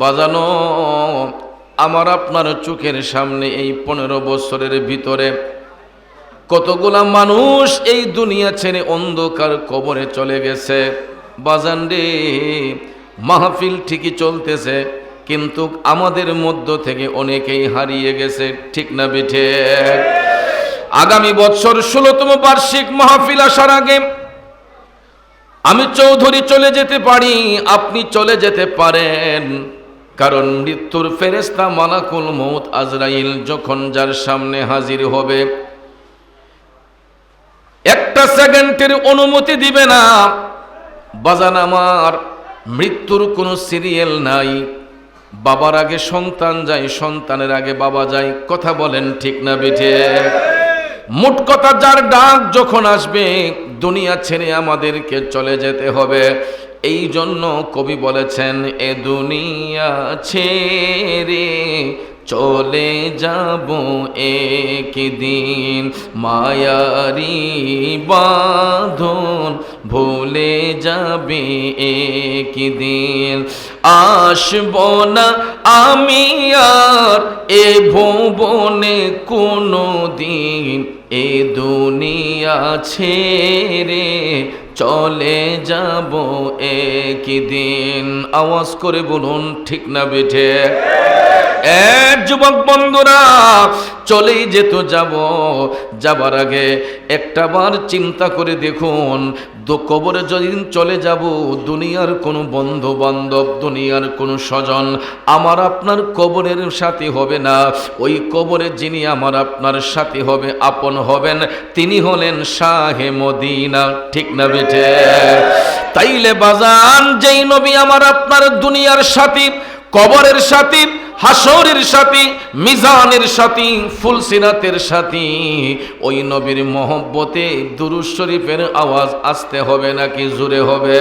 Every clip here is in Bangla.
বাজানো, আমার আপনার চোখের সামনে এই পনেরো বছরের ভিতরে কতগুলা মানুষ এই দুনিয়া ছেড়ে অন্ধকার কবরে চলে গেছে। বাজান রে, মাহফিল ঠিকই চলতেছে, কিন্তু আমাদের মধ্য থেকে অনেকেই হারিয়ে গেছে, ঠিক না বেঠে? আগামী বছর ষোলোতম বার্ষিক মাহফিল আসার আগে আমি চৌধুরী চলে যেতে পারি, আপনি চলে যেতে পারেন। কারণ মৃত্যুর ফেরেস্তা মালাকুল মৌত আজরাইল যখন যার সামনে হাজির হবে, একটা সেকেন্ডের অনুমতি দিবে না। বাজান আমার, মৃত্যুর কোনো সিরিয়াল নাই। বাবার আগে সন্তান যায়, সন্তানের আগে বাবা যায়, কথা বলেন ঠিক না বেঠে। মোট কথা, যার ডাক যখন আসবে দুনিয়া ছেড়ে আমাদেরকে চলে যেতে হবে। এই জন্য কবি বলেছেন, এ দুনিয়া ছেড়ে চলে যাব একদিন। মায়ারি বাঁধন ভুলে যাবে একদিন। আসব না আমি আর এ ভুবনে কোনো দিন এ দুনিয়া ছেড়ে চলে যাব একদিন। আওয়াজ করে বলুন, ঠিক না বেঠে? এক যুবক বন্ধুরা, চলেই যেত যাব। যাবার আগে একটা বার চিন্তা করে দেখুন, দু কবরে যদিন চলে যাব, দুনিয়ার কোনো বন্ধু বান্ধব দুনিয়ার কোনো স্বজন আমার আপনার কবরের সাথে হবে না। ওই কবরে যিনি আমার আপনার সাথে হবে, আপন হবেন, তিনি হলেন শাহে মদিনা। ঠিক না বেঠে তাইলে বাজান, যেই নবী আমার আপনার দুনিয়ার সাথী, কবরের সাথী, হাসরের সাথী, মিজানের সাথী, ফুলসিরাতের সাথী, ওই নবীর মহব্বতে দুরুজ শরীফের আওয়াজ আসতে হবে নাকি জুড়ে হবে?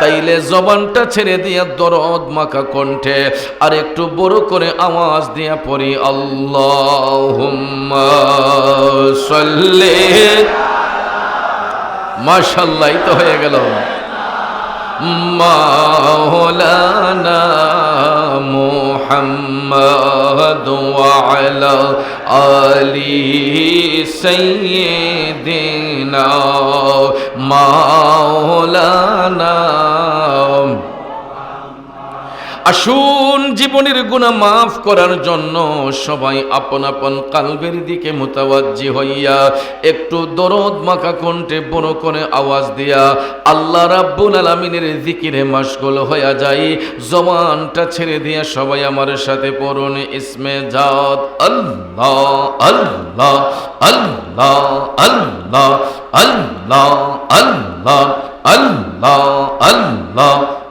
তাইলে জবানটা ছেড়ে দিয়ে দরদ মাখা কণ্ঠে আর একটু বড় করে আওয়াজ দিয়া পড়ি আল্লাহ সাল্লে মাশাল্লাই তো হয়ে গেল। মাওলানা মুহাম্মদ আলা আলি সাইয়্যিদিনা মাওলানা আসুন জীবনের গুণা মাফ করার জন্য সবাই আপন আপন কালবের দিকে মোতাবাজ্জি হইয়া একটু দরদ মাখা কণ্ঠে বড় করে আওয়াজ দিয়া, আল্লাহ রাব্বুল আলামিনের জিকিরে মাশগুল হইয়া যাই, জবানটা ছেড়ে দিয়া সবাই আমার সাথে পড়ুন ইসমে জাত, আল্লাহ আল্লাহ আল্লাহ আল্লাহ আল্লাহ আল্লাহ আল্লাহ আল্লাহ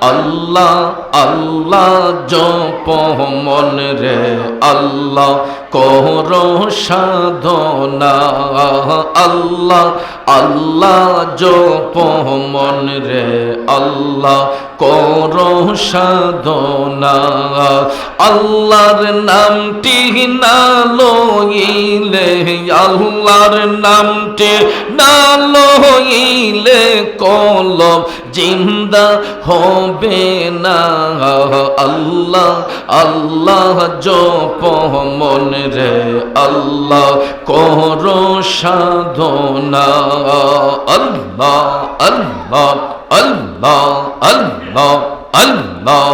আল্লাহ আল্লাহ জপ মন রে আল্লাহ, কর সাধনা। আল্লাহ আল্লাহ জপ মন রে আল্লাহ, কর সাধনা। আল্লাহর নামটি না লইলে, আল্লাহর নামটি না লইলে কলম জিন্দা হবে না। আল্লাহ আল্লাহ জপ মন রে, আল্লাহ কর সাধনা। আল্লাহ আল্লাহ আল্লাহ আল্লাহ আল্লাহ।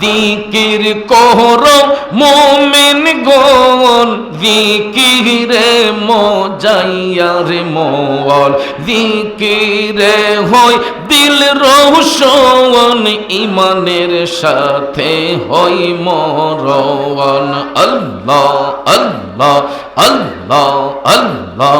দিকির কোহর মোমেন গন দিকিরে মজাইয়ার মোল দিকিরে হয় দিল রোশন ইমানের সাথে হই মরণ আল্লাহ আল্লাহ আল্লাহ আল্লাহ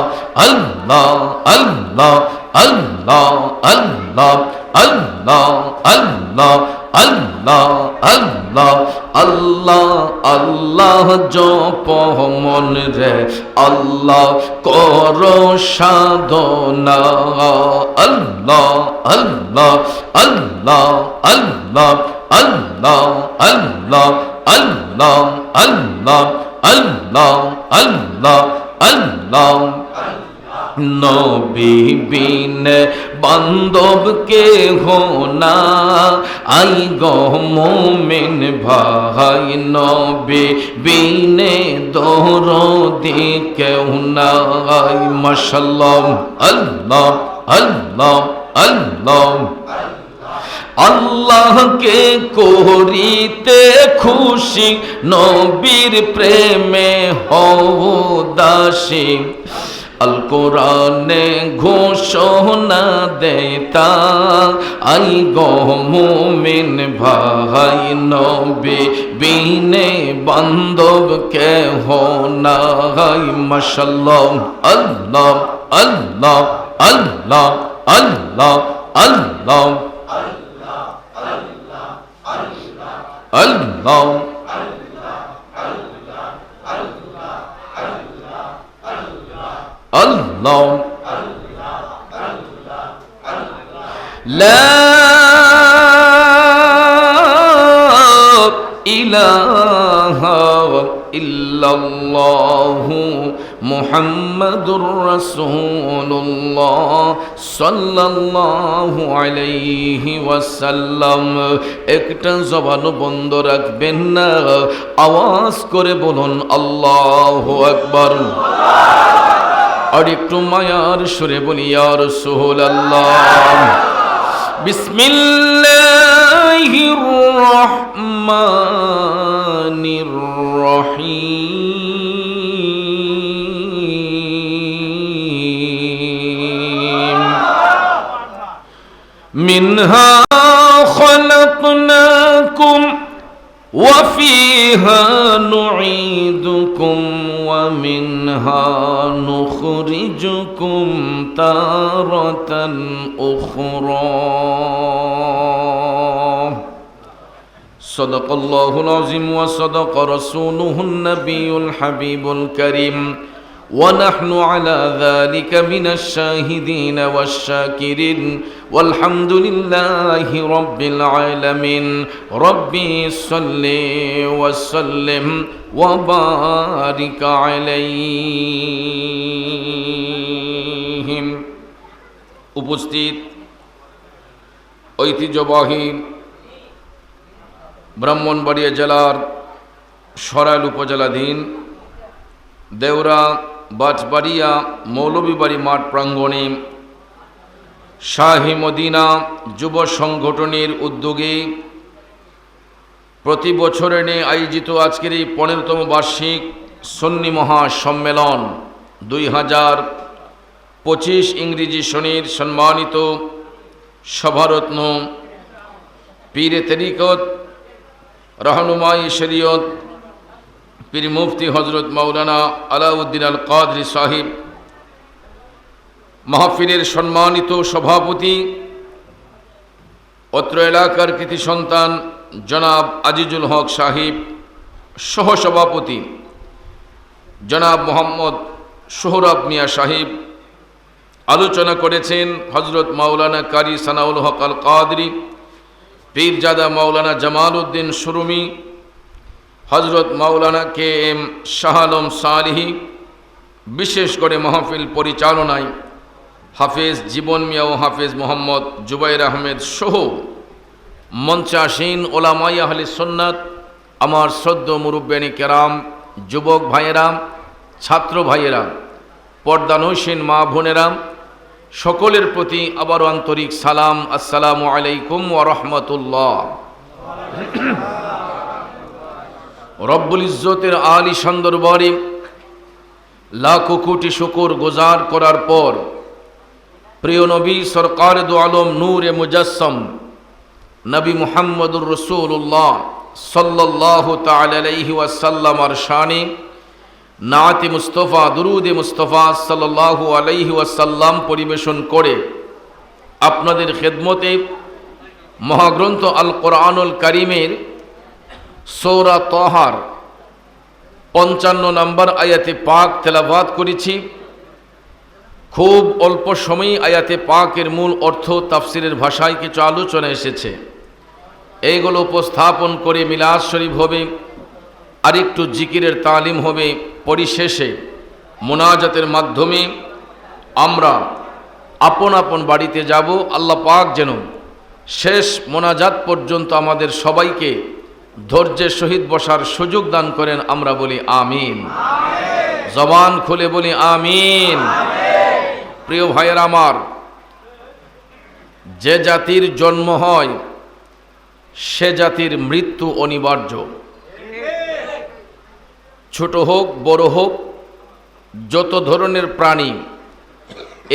আল্লাহ আল্লাহ আল্লাহ আল্লাহ আল্লাহ আল্লাহ আল্লাহ আল্লাহ আল্লাহ আল্লাহ জপ মন রে আল্লাহ কর সাধনা আল্লাহ আল্লাহ আল্লাহ আল্লাহ আল্লাহ আল্লাহ আল্লাহ আল্লাহ আল্লাহ আল্লাহ আল্লাহ নবী বিন বান্ধব কে হো না? আই গো মোমিন ভাই, নবী বিনে দরদি কেউ নাই। মাশাল্লাহ আল্লাহ আল্লাহ আল্লাহ। আল্লাহকে করিতে খুশি, নবীর প্রেমে হও দাসী। আল কোরআনে ঘোষণা দেতা, আই মুমিন ভাই, নবী বিনে বান্ধব কে হো নাই, মাশাল্লাহ আল্লাহ আল্লাহ আল্লাহ আল্লাহ আল্লাহ আল্লাহ আল্লাহ لا إله إلا الله محمد رسول الله صلى الله عليه وسلم একটা জবান বন্ধ রাখবেন না আওয়াজ করে বলুন আল্লাহু আকবার আর একটু মায়ার সুরে বলি আর সোহল আল্লাহ বিসমিল্লাহির রহমানির রহিম। মিনহা খল وفيها نعيدكم ومنها نخرجكم تارة أخرى صدق الله العظيم وصدق رسوله النبي الحبيب الكريم ونحن على ذلك من الشاهدين والشاكرين والحمد لله رب العالمين ربي صل وسلم وبارك عليهم উপস্থিত ঐতিহ্যবাহী ব্রাহ্মণবাড়িয়া জেলার সরাইল উপজেলাধীন দেওরা বাজবাড়িয়া মৌলভীবাড়ি মাঠ প্রাঙ্গণে শাহি মদিনা যুব সংগঠনের উদ্যোগে প্রতি বছরে নিয়ে আয়োজিত আজকের এই পনেরোতম বার্ষিক সন্নি মহাসম্মেলন দুই হাজার পঁচিশ ইংরেজি শনির সম্মানিত সভারত্ন পীরে তরিকত, রহনুমাই শরীয়ত পীর মুফতি হজরত মৌলানা আলাউদ্দিন আল কাদরি সাহিব, মাহফিলের সম্মানিত সভাপতি, অত্র এলাকার কৃতি সন্তান জনাব আজিজুল হক সাহিব, সহসভাপতি জনাব মোহাম্মদ সোহরাব মিয়া সাহিব, আলোচনা করেছেন হজরত মাওলানা কারি সানাউল হক আল কাদরি পীরজাদা মাওলানা জামাল উদ্দিন সুরুমি হজরত মাওলানা কে এম শাহ আলম সালিহি, বিশেষ করে মাহফিল পরিচালনায় হাফেজ জীবন মিয়া ও হাফেজ মোহাম্মদ জুবাইর আহমেদ সহ মঞ্চাসীন ওলামাই আহলি সন্ন্যাত আমার শ্রদ্ধ মুরব্বানী কেরাম, যুবক ভাইয়েরা, ছাত্র ভাইয়েরা পর্দানৈসীন মা বোনেরা, সকলের প্রতি আবারও আন্তরিক সালাম, আসসালামু আলাইকুম ওরহমতুল্লাহ রব্বুল ইজ্জতের আলী সন্দরবারে লাখো কোটি শুকুর গোজার করার পর প্রিয় নবী সরকার দু আলম নূর এ মুজাসম নবী মুহাম্মদুর রসুল্লাহ সাল্লাহ তালাইহি ওয়াসাল্লামার শানে নাতি মুস্তফা, দুরুদে মুস্তফা সাল্লাহু আলাইহি ওয়াসাল্লাম পরিবেশন করে আপনাদের খেদমতে মহাগ্রন্থ আল কোরআনুল করিমের সৌরা তহার, পঞ্চান্ন নম্বর আয়াতে পাক তেলাবাদ করেছি। খুব অল্প সময়ই আয়াতে পাকের মূল অর্থ তাফসিরের ভাষায় কিছু আলোচনা এসেছে। এইগুলো উপস্থাপন করে মিলাদ শরীফ হবে, আরেকটু জিকিরের তালিম হবে, পরিশেষে মোনাজাতের মাধ্যমে আমরা আপন আপন বাড়িতে যাব। আল্লাহ পাক যেন শেষ মোনাজাত পর্যন্ত আমাদের সবাইকে ধৈর্যের সহিত বসার সুযোগ দান করেন, আমরা বলি আমিন। জবান খুলে বলি আমিন। প্রিয় ভাইয়ের আমার, যে জাতির জন্ম হয়, সে জাতির মৃত্যু অনিবার্য। ছোট হোক, বড় হোক, যত ধরনের প্রাণী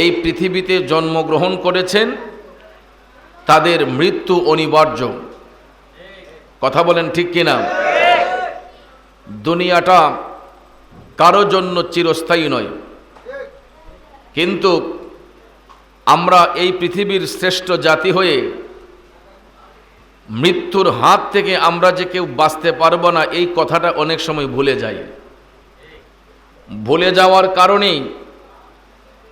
এই পৃথিবীতে জন্মগ্রহণ করেছেন, তাদের মৃত্যু অনিবার্য। কথা বলেন ঠিক কিনা? দুনিয়াটা কারও জন্য চিরস্থায়ী নয়। কিন্তু আমরা এই পৃথিবীর শ্রেষ্ঠ জাতি হয়ে মৃত্যুর হাত থেকে আমরা যে কেউ বাঁচতে পারব না, এই কথাটা অনেক সময় ভুলে যাই। ভুলে যাওয়ার কারণেই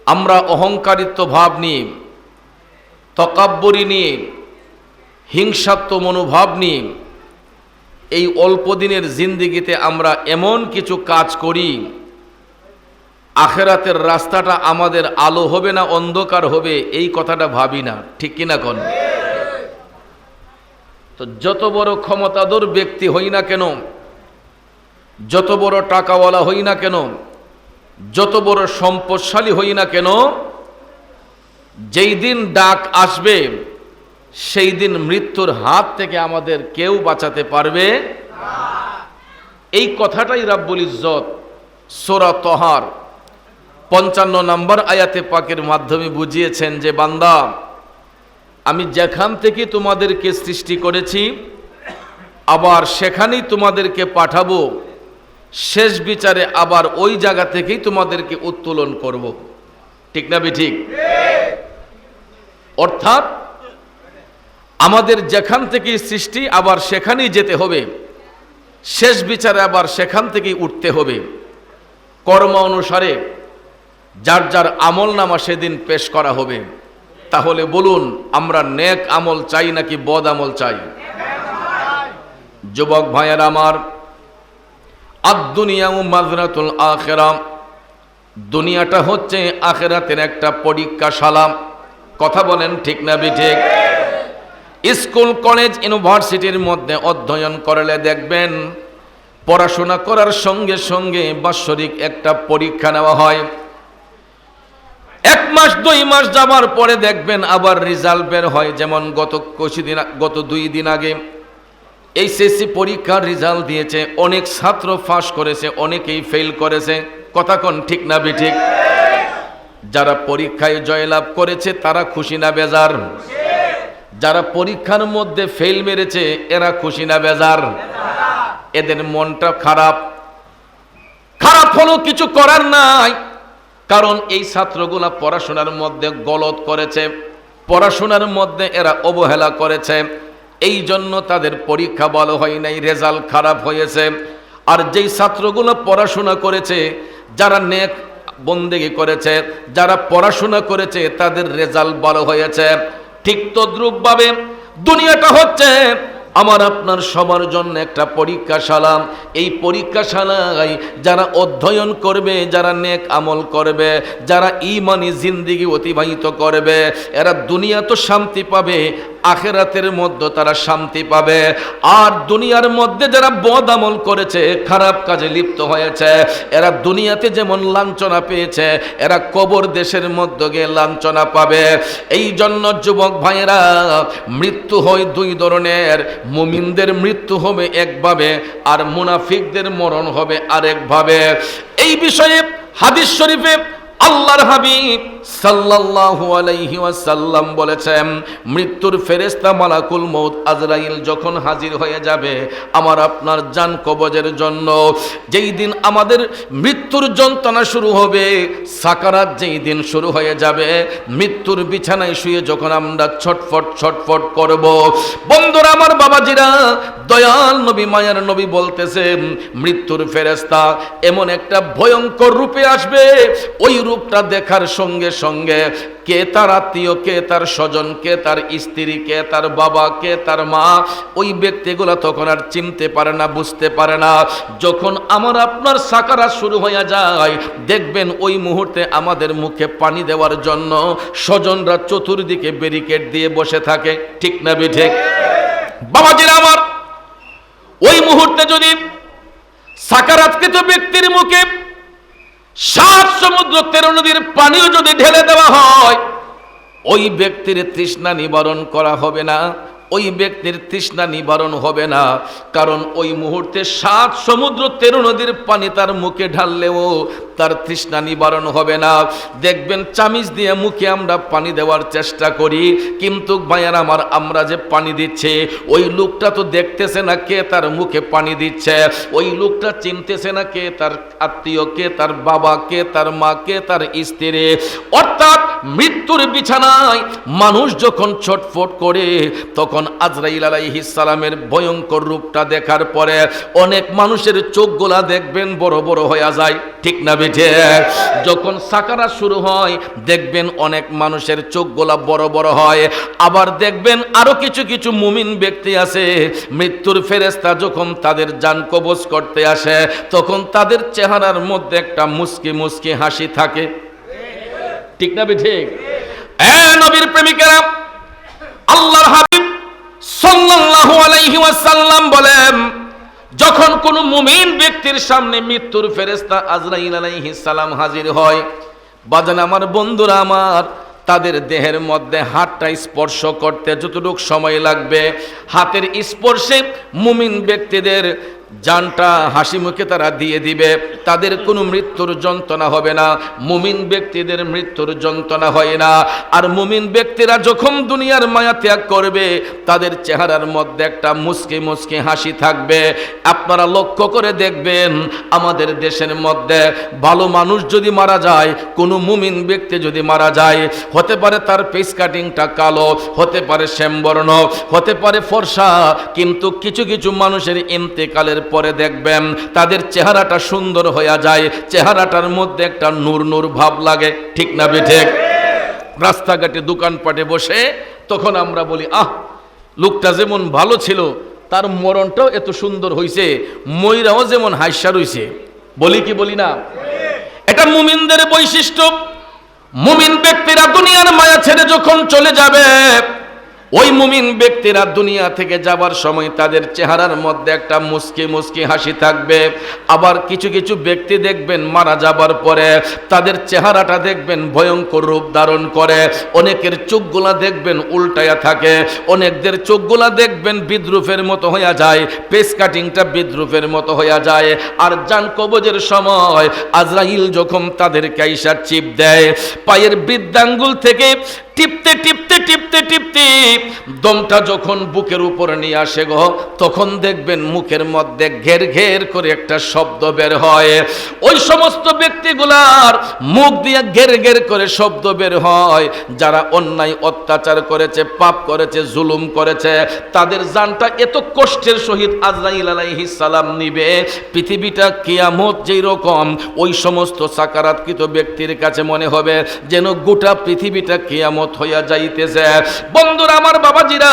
আমরা অহংকারিত্ব ভাব নিয়ে, তকাব্বরি নিয়ে হিংসাত্ম মনোভাব নিয়ে এই অল্প দিনের জিন্দিগিতে আমরা এমন কিছু কাজ করি, আখেরাতের রাস্তাটা আমাদের আলো হবে না, অন্ধকার হবে, এই কথাটা ভাবি না, ঠিক কিনা কোন? তো যত বড় ক্ষমতাধর ব্যক্তি হই না কেন, যত বড় টাকাওয়ালা হই না কেন, যত বড় সম্পদশালী হই না কেন, যেই দিন ডাক আসবে সেই দিন মৃত্যুর হাত থেকে আমাদের কেউ বাঁচাতে পারবে? এই কথাটাই রাব্বুল ইজ্জত সোরা তহার, পঞ্চান্ন নম্বর আয়াতে পাকের মাধ্যমে বুঝিয়েছেন যে, বান্দা, আমি যেখান থেকে তোমাদেরকে সৃষ্টি করেছি, আবার সেখানেই তোমাদেরকে পাঠাবো, শেষ বিচারে আবার ওই জায়গা থেকেই তোমাদেরকে উত্তোলন করব। ঠিক না বি ঠিক অর্থাৎ আমাদের যেখান থেকে সৃষ্টি, আবার সেখানেই যেতে হবে। শেষ বিচারে আবার সেখান থেকেই উঠতে হবে। কর্ম অনুসারে যার যার আমল নামা সেদিন পেশ করা হবে। তাহলে বলুন, আমরা নেক আমল চাই নাকি বদ আমল চাই? যুবক ভাইয়ের আমার আদুনিয়া মাজরাতুল আখেরাম দুনিয়াটা হচ্ছে আখেরাতের একটা পরীক্ষাশালা। কথা বলেন ঠিক না বি ঠিক? স্কুল, কলেজ, ইউনিভার্সিটির মধ্যে অধ্যয়ন করলে দেখবেন পড়াশোনা করার সঙ্গে সঙ্গে বাৎসরিক একটা পরীক্ষা নেওয়া হয়। এক মাস, দুই মাস যাবার পরে দেখবেন আবার রেজাল্ট বের হয়, যেমন গত কিছুদিন গত দুই দিন আগে। এইচএসসি পরীক্ষার রেজাল্ট দিয়েছে, অনেক ছাত্র ফাঁস করেছে, অনেকেই ফেল করেছে। কথা কোন, ঠিক না বি ঠিক যারা পরীক্ষায় জয়লাভ করেছে, তারা খুশি না বেজার? যারা পরীক্ষার মধ্যে ফেল মেরেছে, এরা খুশি না বেজার। এদের মনটা খারাপ। খারাপ হলো কিছু করার নাই। কারণ এই ছাত্রগুলা পড়াশোনার মধ্যে গলত করেছে, পড়াশোনার মধ্যে এরা অবহেলা করেছে। এই জন্য তাদের পরীক্ষা ভালো হয় নাই, রেজাল্ট খারাপ হয়েছে। আর যেই ছাত্রগুলো পড়াশোনা করেছে, যারা নেক বন্দেগি করেছে, যারা পড়াশোনা করেছে, তাদের রেজাল্ট ভালো হয়েছে। ঠিক তদ্রুপ ভাবে দুনিয়াটা হচ্ছে আমার আপনার সবার জন্য একটা পরীক্ষাশালা। এই পরীক্ষাশালায় যারা অধ্যয়ন করবে, যারা নেক আমল করবে, যারা ইমানি জিন্দিগি অতিবাহিত করবে, এরা দুনিয়া তো শান্তি পাবে আখেরাতের মধ্যে তারা শান্তি পাবে। আর দুনিয়ার মধ্যে যারা বদ আমল করেছে, খারাপ কাজে লিপ্ত হয়েছে, এরা দুনিয়াতে যেমন লাঞ্ছনা পেয়েছে, এরা কবর দেশের মধ্যে গিয়ে লাঞ্ছনা পাবে। এই জন্য যুবক ভাইয়েরা, মৃত্যু হয় দুই ধরনের। মুমিনদের মৃত্যু হবে একভাবে, আর মুনাফিকদের মরণ হবে আরেকভাবে। এই বিষয়ে হাদিস শরীফে আল্লাহর হাবিব সাল্লাল্লাহু আলাইহি ওয়াসাল্লাম বলেছেন, মৃত্যুর ফেরেশতা মালাকুল মউত আজরাইল যখন হাজির হয়ে যাবে, আমার আপনার জান কবজের জন্য। যেই দিন আমাদের মৃত্যুর যন্ত্রণা শুরু হবে, সাকারাত যেই দিন শুরু হয়ে যাবে, মৃত্যুর বিছানায় শুয়ে যখন আমরা ছটফট ছটফট করব। বন্ধুরা, আমার বাবাজিরা, দয়াল নবী, মায়ার নবী বলতেছে, মৃত্যুর ফেরেশতা এমন একটা ভয়ঙ্কর রূপে আসবে, ওই রূপটা দেখার সঙ্গে সঙ্গে, কে তার আত্মীয়, কে তার স্বজন, কে তার স্ত্রী, কে তার বাবা, কে তার মা, ওই ব্যক্তিগুলো তখন আর চিনতে পারে না, বুঝতে পারে না। যখন আমার আপনার সাকারা শুরু হয়ে যায়, দেখবেন ওই মুহূর্তে আমাদের মুখে পানি দেওয়ার জন্য স্বজনরা চতুর্দিকে ব্যারিকেড দিয়ে বসে থাকে। ঠিক না বিঠে বাবাজিরা আমার, ওই মুহূর্তে যদি সাকারাতকৃত ব্যক্তির মুখে সাত সমুদ্র তেরো নদীর পানিও যদি ঢেলে দেওয়া হয়, ওই ব্যক্তির তৃষ্ণা নিবারণ করা হবে না, ওই ব্যক্তির তৃষ্ণা নিবারণ হবে না, কারণ ওই মুহূর্তে সাত সমুদ্র তেরো নদীর পানি তার মুখে ঢাললেও তার তৃষ্ণা নিবারণ হবে না। দেখবেন চামিচ দিয়ে মুখে আমরা পানি দেওয়ার চেষ্টা করি, কিন্তু ভাইয়ার আমার, আমরা যে পানি দিচ্ছে, ওই লোকটা তো দেখতেছে না কে তার মুখে পানি দিচ্ছে। ওই লোকটা চিনতেছে না কে তার আত্মীয়, কে তার বাবা, কে তার মা, কে তার স্ত্রী। অর্থাৎ মৃত্যুর বিছানায় মানুষ যখন ছটফট করে, তখন আজরাইল আলাইহিস সালামের ভয়ঙ্কর রূপটা দেখার পরে অনেক মানুষের চোখগুলা দেখবেন বড় বড় হয়ে যায়। ঠিক না বেঠে যখন সাকারা শুরু হয়, দেখবেন অনেক মানুষের চোখগুলা বড় বড় হয়। আবার দেখবেন আরও কিছু কিছু মুমিন ব্যক্তি আছে। মৃত্যুর ফেরেস্তা যখন তাদের যান কবজ করতে আসে, তখন তাদের চেহারার মধ্যে একটা মুস্কি মুস্কি হাসি থাকে। ঠিক না ঠিক নবীর প্রেমিকেরা, আল্লাহর হাবিব সাল্লাল্লাহু আলাইহি ওয়াসাল্লাম বলেন যখন কোন মুমিন ব্যক্তির সামনে মৃত্যুর ফেরেস্তা আজরাইল আলাইহিস সালাম হাজির হয়, বাজান আমার বন্ধুরা আমার, তাদের দেহের মধ্যে হাতটা স্পর্শ করতে যতটুকু সময় লাগবে, হাতের স্পর্শে মুমিন ব্যক্তিদের জানটা হাসি মুখে তারা দিয়ে দিবে। তাদের কোনো মৃত্যুর যন্ত্রণা হবে না। মুমিন ব্যক্তিদের মৃত্যুর যন্ত্রণা হয় না। আর মুমিন ব্যক্তিরা যখন দুনিয়ার মায়া ত্যাগ করবে, তাদের চেহারার মধ্যে একটা মুসকি মুসকি হাসি থাকবে। আপনারা লক্ষ্য করে দেখবেন, আমাদের দেশের মধ্যে ভালো মানুষ যদি মারা যায়, কোনো মুমিন ব্যক্তি যদি মারা যায়, হতে পারে তার ফেস কাটিংটা কালো, হতে পারে শ্যামবর্ণ, হতে পারে ফর্সা, কিন্তু কিছু কিছু মানুষের ইন্তেকালের পরে দেখবেন তাদের চেহারাটা সুন্দর হয়ে যায়, চেহারাটার মধ্যে একটা নূর নূর ভাব লাগে। ঠিক না বেঠে রাস্তাঘাটে দোকানপাটে বসে তখন আমরা বলি, আহ, লোকটা যেমন ভালো ছিল, তার মরণটাও এত সুন্দর হইছে, ময়রাও যেমন হাস্যা রইছে। বলি কি বলি না? এটা মুমিনদের বৈশিষ্ট্য। মুমিন ব্যক্তিরা দুনিয়ার মায়া ছেড়ে যখন চলে যাবে ওই মুমিন ব্যক্তিরা দুনিয়া থেকে যাবার সময় তাদের চেহারার মধ্যে একটা মুস্কি মুস্কি হাসি থাকবে। আবার কিছু কিছু ব্যক্তি দেখবেন মারা যাবার পরে তাদের চেহারাটা দেখবেন ভয়ঙ্কর রূপ ধারণ করে। অনেকের চোখগুলা দেখবেন উল্টায়া থাকে। অনেকদের চোখগুলা দেখবেন বিদ্রুপের মতো হইয়া যায়। পেস কাটিংটা বিদ্রুপের মতো হইয়া যায়। আর জান কবজের সময় আজরাইল যখন তাদের কাইসা চিপ দেয়, পায়ের বৃদ্ধাঙ্গুল থেকে টিপতে টিপতে টিপতে টিপতে দমটা যখন বুকের উপরে নিয়ে আসে গো, তখন দেখবেন মুখের মধ্যে ঘের ঘের করে একটা শব্দ বের হয়। ওই সমস্ত ব্যক্তিগুলার মুখ দিয়ে ঘের ঘের করে শব্দ বের হয়। যারা অন্যায় অত্যাচার করেছে, পাপ করেছে, জুলুম করেছে, তাদের জানটা এত কষ্টের সহিত আজরাইল আলাইহিস সালাম নিবে। পৃথিবীটা কিয়ামত যেই রকম, ওই সমস্ত সাকারাতকৃত ব্যক্তির কাছে মনে হবে যেন গোটা পৃথিবীটা কিয়ামত হইয়া যাইতেছে। বন্ধুরা, আমার বাবাজিরা,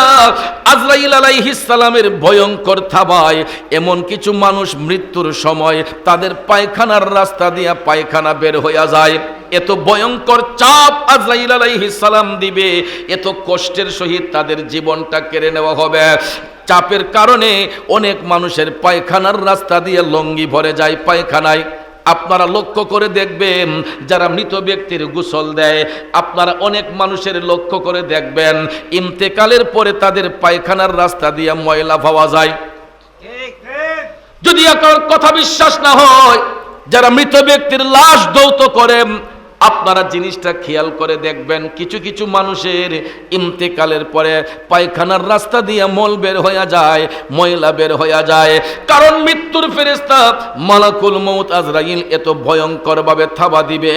আজরাইল আলাইহিস সালামের ভয়ঙ্কর থাবায় এমন কিছু মানুষ মৃত্যুর সময় তাদের পায়খানার রাস্তা দিয়া পায়খানা বের হইয়া যায়। এত ভয়ঙ্কর চাপ আজরাইল আলাইহিস সালাম দিবে, এত কষ্টের সহিত তাদের জীবনটা কেড়ে নেওয়া হবে। চাপের কারণে অনেক মানুষের পায়খানার রাস্তা দিয়ে লঙ্গি ভরে যায় পায়খানায়। আপনারা লক্ষ্য করে দেখবেন, যারা মৃত ব্যক্তির গোসল দেয়, আপনারা অনেক মানুষের লক্ষ্য করে দেখবেন, ইন্তেকালের পরে তাদের পায়খানার রাস্তা দিয়ে ময়লা পাওয়া যায়। যদি কথা বিশ্বাস না হয়, যারা মৃত ব্যক্তির লাশ দৌত করেন আপনারা জিনিসটা খেয়াল করে দেখবেন, কিছু কিছু মানুষের ইন্তেকালের পরে পায়খানার রাস্তা দিয়ে মল বের হয়ে যায়, ময়লা বের হয়ে যায়। কারণ মৃত্যুর ফেরেস্তা মালাকুল মৌত আজরাইল এত ভয়ঙ্কর ভাবে থাবা দিবে,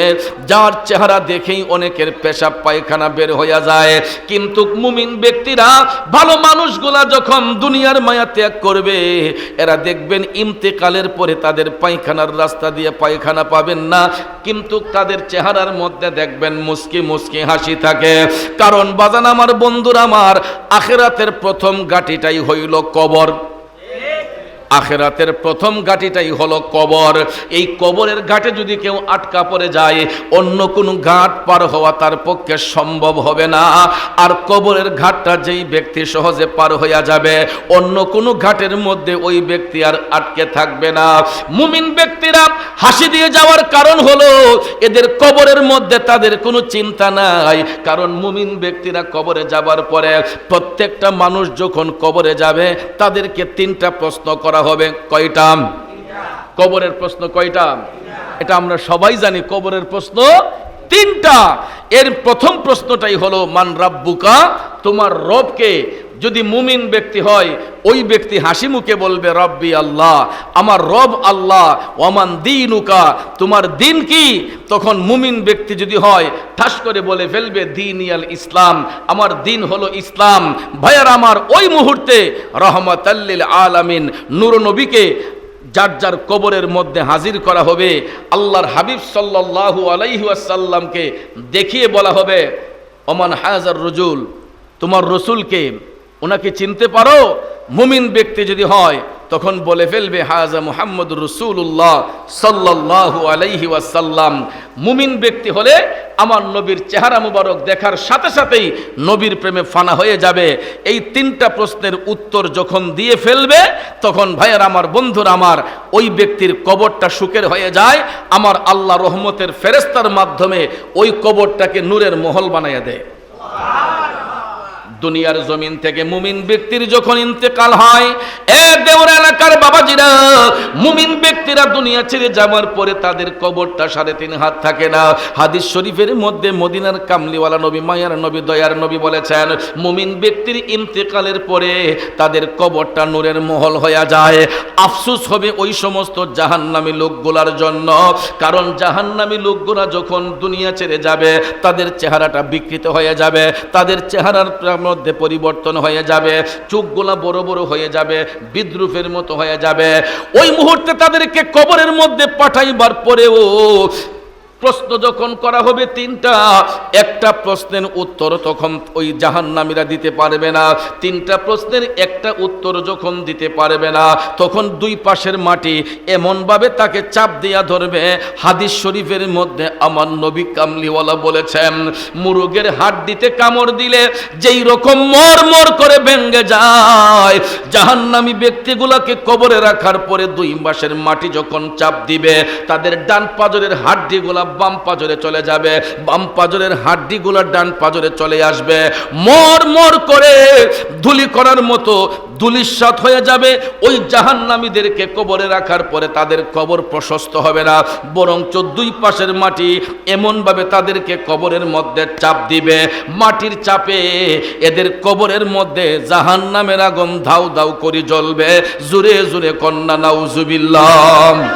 যার চেহারা দেখেই অনেকের পেশাব পায়খানা বের হয়ে যায়। কিন্তু মুমিন ব্যক্তিরা, ভালো মানুষগুলা যখন দুনিয়ার মায়া ত্যাগ করবে, এরা দেখবেন ইন্তেকালের পরে তাদের পায়খানার রাস্তা দিয়ে পায়খানা পাবেন না, কিন্তু তাদের চেহারা চেহারার মধ্যে দেখবেন মুস্কি মুস্কি হাসি থাকে। কারণ বাজান আমার বন্ধুর আমার আখেরাতের প্রথম গাটিটাই হইল কবর। আখেরাতের প্রথম ঘাটিটাই হলো কবর। এই কবরের ঘাটে যদি কেউ আটকা পড়ে যায়, অন্য কোনো ঘাট পার হওয়া তার পক্ষে সম্ভব হবে না। আর কবরের ঘাটটা যেই ব্যক্তি সহজে পার হইয়া যাবে, অন্য কোনো ঘাটের মধ্যে ওই ব্যক্তি আর আটকে থাকবে না। মুমিন ব্যক্তিরা হাসি দিয়ে যাওয়ার কারণ হলো, এদের কবরের মধ্যে তাদের কোনো চিন্তা নাই। কারণ মুমিন ব্যক্তিরা কবরে যাবার পরে প্রত্যেকটা মানুষ যখন কবরে যাবে, তাদেরকে তিনটা প্রশ্ন করা হবে কয়টা? কবরের প্রশ্ন কয়টা? এটা আমরা সবাই জানি, কবরের প্রশ্ন তিনটা। এর প্রথম প্রশ্নটাই হলো, মান রাব্বুকা? তোমার রবকে যদি মুমিন ব্যক্তি হয়, ওই ব্যক্তি হাসি মুখে বলবে, রব্বি আল্লাহ, আমার রব আল্লাহ ওমান দিনুকা, তোমার দিন কি? তখন মুমিন ব্যক্তি যদি হয়, ঠাস করে বলে ফেলবে, দিন ইয়াল ইসলাম, আমার দিন হলো ইসলাম। ভাইয়ার আমার ওই মুহূর্তে রহমত আল্লিল আলামিন নবীকে যার যার কবরের মধ্যে হাজির করা হবে, আল্লাহর হাবিব সাল্লাল্লাহু আলাইহি ওয়াসাল্লামকে দেখিয়ে বলা হবে, ওমান হাজার রজুল, তোমার রসুলকে ওনাকে চিনতে পারো, মুমিন ব্যক্তি যদি হয়, তখন বলে ফেলবে, হাজা মুহাম্মদ রসুল্লাহ সাল্লাল্লাহু আলাইহি ওয়াসাল্লাম। মুমিন ব্যক্তি হলে আমার নবীর চেহারা মুবারক দেখার সাথে সাথেই নবীর প্রেমে ফানা হয়ে যাবে। এই তিনটা প্রশ্নের উত্তর যখন দিয়ে ফেলবে, তখন ভাইয়ের আমার, বন্ধুর আমার, ওই ব্যক্তির কবরটা সুখের হয়ে যায়। আমার আল্লাহ রহমতের ফেরেস্তার মাধ্যমে ওই কবরটাকে নূরের মহল বানাইয়া দেয়। দুনিয়ার জমিন থেকে মুমিন ব্যক্তির যখন ইন্তেকাল হয়, এ দেওর এলাকার বাবাজিরা, মুমিন ব্যক্তিরা দুনিয়া ছেড়ে যাওয়ার পরে তাদের কবরটা সাড়ে তিন হাত থাকে না। হাদিস শরীফের মধ্যে মদিনার কামলিওয়ালা নবী, মায়ার নবী, দয়ার নবী বলেছেন, মুমিন ব্যক্তির ইন্তেকালের পরে তাদের কবরটা নূরের মহল হয়ে যায়। আফসুস হবে ওই সমস্ত জাহান্নামী লোকগুলার জন্য, কারণ জাহান্নামী লোকগুলা যখন দুনিয়া ছেড়ে যাবে, তাদের চেহারাটা বিকৃত হয়ে যাবে, তাদের চেহারার মধ্যে পরিবর্তন হয়ে যাবে, চোখগুলা বড় বড় হয়ে যাবে, বিদ্রুপের মতো হয়ে যাবে। ওই মুহূর্তে তাদেরকে কবরের মধ্যে পাঠাইবার পরেও প্রশ্ন যখন করা হবে তিনটা, একটা প্রশ্নের উত্তর তখন ওই জাহান্নামীরা দিতে পারবে না। তিনটা প্রশ্নের একটা উত্তর যখন দিতে পারবে না, তখন দুই পাশের মাটি এমনভাবে তাকে চাপ দিয়া ধরবে, হাদিস শরীফের মধ্যে আমার নবী কামলিওয়ালা বলেছেন, মুরুগের হাট দিতে কামড় দিলে যেই রকম মর মর করে ভেঙ্গে যায়। জাহান্নামী ব্যক্তিগুলোকে কবরে রাখার পরে দুই মাসের মাটি যখন চাপ দিবে, তাদের ডান পাজরের হাড্ডিগুলা বাম পাজরে চলে যাবে। বাম পাজরের হাড্ডিগুলা ডান পাজরে চলে আসবে। মর মর করে ধুলি করার মতো দুলিশ্বাত হয়ে যাবে। ওই জাহান্নামীদেরকে কবরে রাখার পরে তাদের কবর প্রশস্ত হবে না। বরঞ্চ দুই পাশের মাটি এমনভাবে তাদেরকে কবরের মধ্যে চাপ দিবে। মাটির চাপে এদের কবরের মধ্যে জাহান্নামের আগুন ধাউ ধাউ করে জ্বলবে। জুরে জুরে কন্যা, নাউজুবিল্লাহ।